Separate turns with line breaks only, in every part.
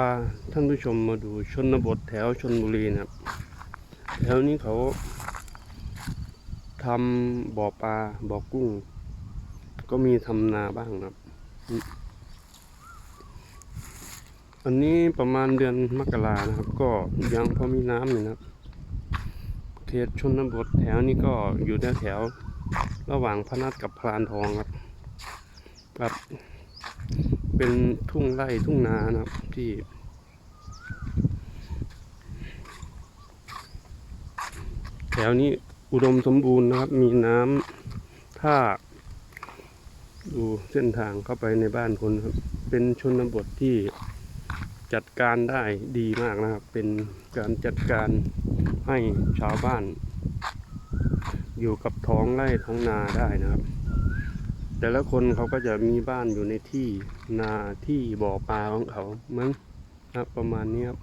าท่านผู้ชมมาดูชนบทแถวชนบุรีนะครับ แถวนี้เขาทำบ่อปลาบ่อกุ้ง ก็มีทำนาบ้างนะครับ อันนี้ประมาณเดือนมกรานะครับ ก็ยังพอมีน้ำอยู่นะครับ เขตชนบทแถวนี้ก็อยู่แถวแถวๆระหว่างพนัสกับพลานทองครับครับ เป็นทุ่งไร่ทุ่งนานะครับที่แถวนี้อุดมสมบูรณ์นะครับ มีน้ำท่า ดูเส้นทางเข้าไปในบ้านคนครับ เป็นชนบทที่จัดการได้ดีมากนะครับ เป็นการจัดการให้ชาวบ้าน อยู่กับท้องไร่ท้องนาได้นะครับ แต่ละคนเขาก็จะมีบ้านอยู่ในที่นาที่บ่อปลาของเขาเหมือนนะครับประมาณนี้ครับ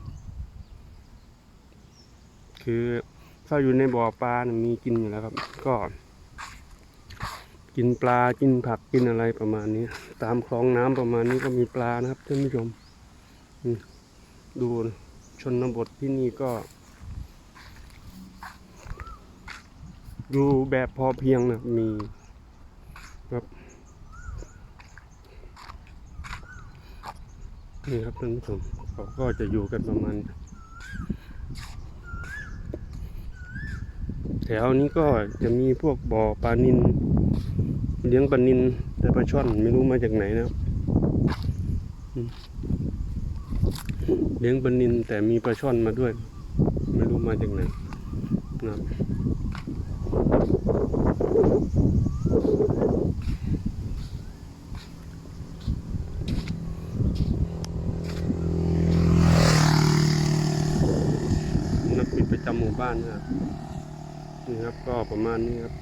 คือถ้าอยู่ในบ่อปลานะมีกินอยู่แล้วครับ ก็ กินปลากินผักกินอะไรประมาณนี้ ตามคลองน้ำประมาณนี้ก็มีปลานะครับท่านผู้ชมดูชนบทที่นี่ก็ดูแบบพอเพียงนะมีครับ นี่ครับท่านผู้ชมเขาก็จะอยู่กันประมาณ แถวนี้ก็จะมีพวกบ่อปลานินเลี้ยงปลานินแต่ปลาช่อนไม่รู้มาจากไหนนะครับเลี้ยงปลานินแต่มีปลาช่อนมาด้วย ไม่รู้มาจากไหนนะครับนักบิดประจำห มู่บ้านนะครับนี่ครับก็ประมาณนี้ครับ